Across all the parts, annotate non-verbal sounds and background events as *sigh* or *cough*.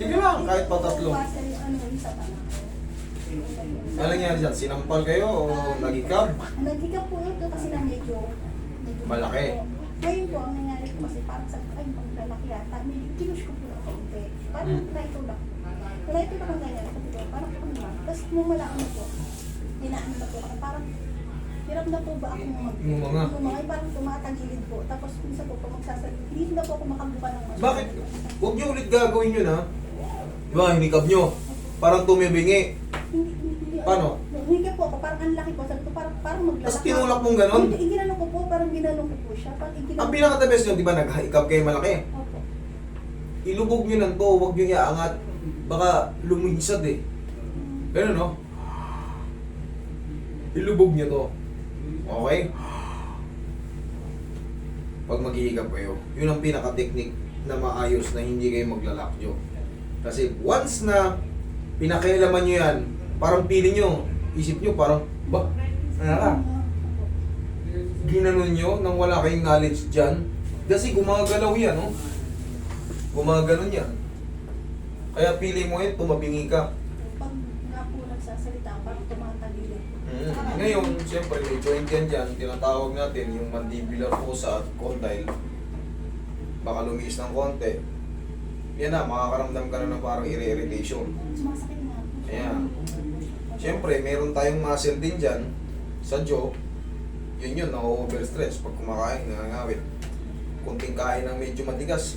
Sige lang, kahit pa tatlo. Ano, isa pa lang. Ano nangyari dyan? Sinampal kayo o nagikab? Nagkikap po ito kasi na medyo, medyo Malaki. po. Ngayon po, ang nangyari po kasi parang sa ay, paglalaki yata, medyo kinush ko po ng kaunti. Parang Hmm. naitulak. Naitulak ang ganyan. Kasi po, parang ba? Tapos mumala ano po, hinaan na po ako. Parang, hirap na po ba akong mag... Ngumanga. Ngumanga, parang tumatagilid po. Tapos minsan po, pag magsasalita, hindi na po ako makabuka ng mas. Bakit? Huwag nyo ulit gagawin yun ha. Di ba, hinikab nyo. Parang tumibingi. Paano? Hindi po ako, parang ang laki po. Sabi ko, parang, parang maglalaki. Tapos tinulak mong ganon? Hindi, ginanong ko po, parang ginanong ko po siya. Parang ginanong Ang pinaka-the best nyo, di ba, nag-hikab kayo malaki. Opo. Ilubog nyo lang to, huwag nyo iaangat. Baka lumigsad eh. Ganun no? Ilubog nyo to. Okay? Pag maghihigap kayo, yun ang pinaka-technique na maayos na hindi kayo maglalakyo. Kasi once na pinakailaman nyo yan, parang pili nyo, isip nyo parang, ba, ano ka? Ginanon nyo nang wala kayong knowledge dyan. Kasi gumagalaw yan, no? Gumaganon yan. Kaya pili mo yun, tumabingi ka. Pag nga po nagsasalita, parang tumatagilid. Mm. Ngayon, siyempre, may joint yan dyan. Tinatawag natin yung mandibular fossa at condyle. Baka lumiis ng konti. Yan na, makakaramdam ka na ng parang irritation. Ayan. Siyempre, meron tayong muscle din dyan sa jaw. Yun yun, na-overstretch pag kumakain, nangangawit. Kunting kain ng medyo matigas.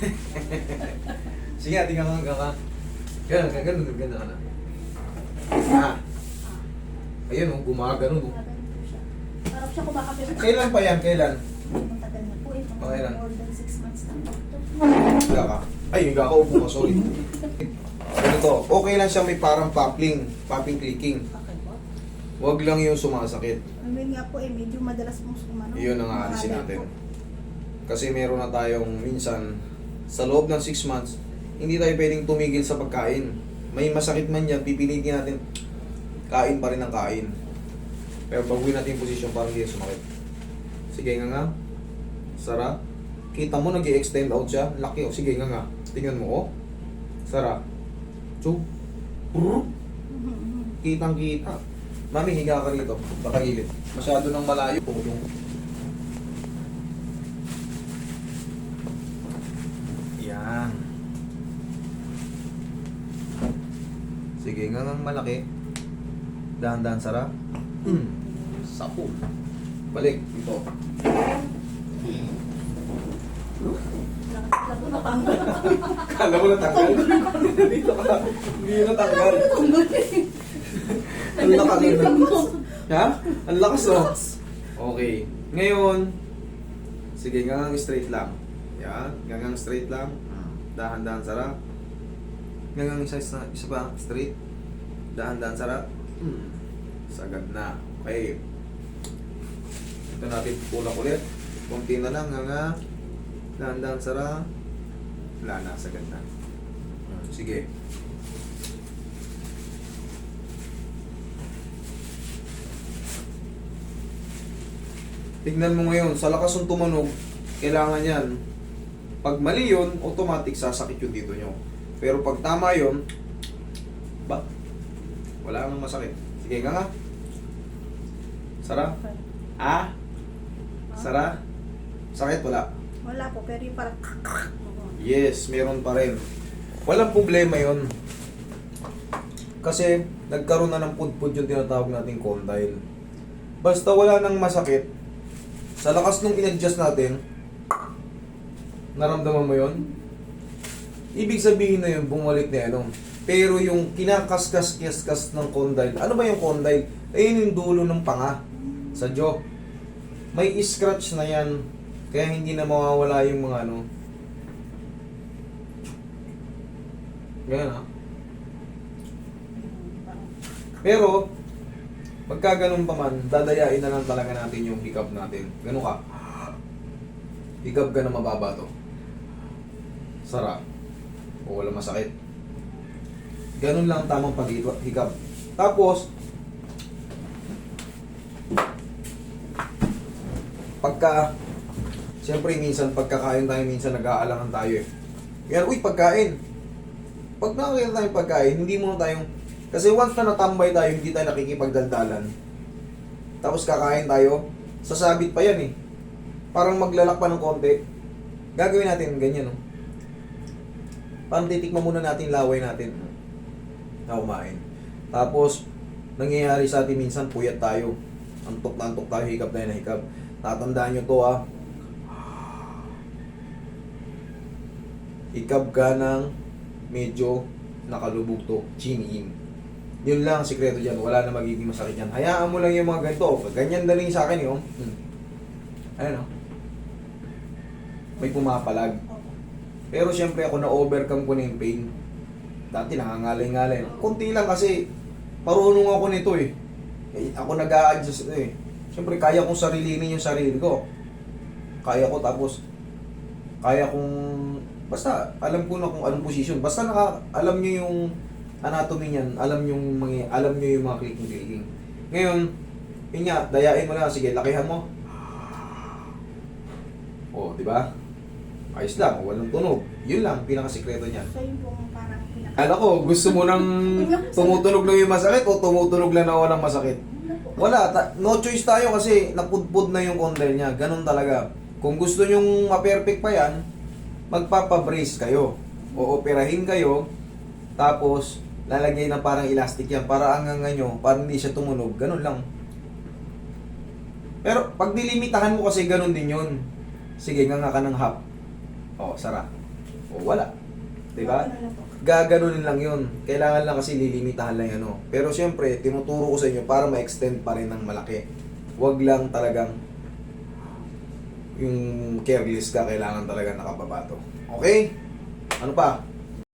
*laughs* Sige, tingnan ka hanggang ka. Ganun, ganun, ganun, ganun na. Ah. Ayun, oh, gumagano. Oh. Parang siya kumakapit. Kailan pa yan? Kailan? Mga Kailan? More than 6 months na. Higa ka. Ay, higa ka. Upo ka, sorry. Ganito, okay lang siya may parang popping, popping clicking. Okay po. Huwag lang yung sumasakit. Yun nga po eh, medyo madalas pong sumano. Iyon ang aalisin natin. Kasi meron na tayong minsan, sa loob ng 6 months, hindi tayo pwedeng tumigil sa pagkain. May masakit man yan, pipilitin natin, kain pa rin ang kain. Pero baguhin natin yung posisyon para hindi yan sumakit. Sige nga nga. Sara. Kita mo nag extend out siya. Laki oh. Sige nga nga. Tingnan mo oh. Sara. Chu. Brrr. Kitang kita. Mami, higa ka rito. Baka gilid. Masyado nang malayo. Yung Yan. Sige nga nga malaki. Dahan-dahan sara. Hmm. Sapo. Balik. Dito. Kala mo natanggal? Dito ka. Hindi yun natanggal. Ang lakas. Ha? Ang lakas no? Okay. Ngayon, sige, gangang straight lang. Yan, gangang straight lang. Dahan-dahan sarap. Gangang isa, isa, isa pa, straight. Dahan-dahan sarap. Hmm. Sagad na. Okay. Ito natin ulak ulit. Kunti na lang, nga Dahan-dahan sarap. Wala na, sagad na. Hmm, Sige. Tignan mo ngayon, sa lakas ng tumunog, kailangan yan. Pag mali yun, automatic sasakit yung dito nyo. Pero pag tama yun, ba, wala nang masakit. Sige nga nga. Sara? Ah? Sara? Sakit? Wala. Wala po, pero yung parang... Yes, meron pa rin. Walang problema yon. Kasi nagkaroon na ng pudpud yung tinatawag nating condyle. Basta wala nang masakit, sa lakas nung in-adjust natin, naramdaman mo yon? Ibig sabihin na yun, bumalik na ano. Pero yung kinakaskas-kaskas ng condyle, ano ba yung condyle? Ayun yung dulo ng panga sa jaw. May scratch na yan, kaya hindi na mawawala yung mga ano, Ganyan ha. Pero, pagka ganun pa man, dadayain na lang talaga natin yung hiccup natin. Ganun ka. Hiccup ka na mababa to. Sara. O wala masakit. Ganun lang ang tamang pag-hiccup. Tapos, pagka Siyempre, minsan pagkakain tayo, minsan nag-aalangan tayo eh. Yan, uy, pagkain. Pag nakakita tayong pagkain, hindi mo na tayong... Kasi once na natambay tayo, hindi tayo nakikipagdaldalan. Tapos kakain tayo, sasabit pa yan eh. Parang maglalak pa ng konti. Gagawin natin ganyan, no? Parang titikman muna natin laway natin na kumain. Tapos, nangyayari sa atin minsan, puyat tayo. Antok na antok tayo, hikap tayo na hikap. Tatandaan nyo to ah. Hikap ka ng medyo nakalubog to, chin in. Yun lang ang sikreto dyan, wala na magiging masakit yan. Hayaan mo lang yung mga ganito. Ganyan na rin sa akin yun. Hmm. Ano no? May pumapalag. Pero syempre ako na-overcome ko na yung pain. Dati nangangalay-ngalay. Kunti lang kasi marunong ako nito eh. eh ako nag adjust ito eh. Syempre kaya kong sarilinin yung sarili ko. Kaya ko tapos kaya kong basta alam ko na kung anong position. Basta naka alam niyo yung anatomy niyan, alam niyo yung mga alam niyo yung mga clicking clicking. Ngayon, yun nga, dayain mo lang sige, lakihan mo. Oh, di ba? Ayos lang, walang tunog. Yun lang, pinakasikreto niyan. So yun po ang parang pinaka... Kala ko, gusto mo nang *laughs* tumutunog lang yung masakit o tumutunog lang na walang masakit? Wala, ta- no choice tayo kasi napudpud na yung condyle niya. Ganun talaga. Kung gusto nyong ma-perfect pa yan, magpapabrace kayo. O operahin kayo, tapos lalagay na parang elastic yan para hanggang nyo, para hindi siya tumunog. Ganun lang. Pero pag dilimitahan mo kasi ganun din yun. Sige, nga nga ka ng half. O, sara. O, wala. Diba? Gaganunin lang yun. Kailangan lang kasi lilimitahan lang yan. Pero siyempre, tinuturo ko sa inyo para ma-extend pa rin ng malaki. Huwag lang talagang yung careless ka, kailangan talaga nakababato. Okay? Ano pa?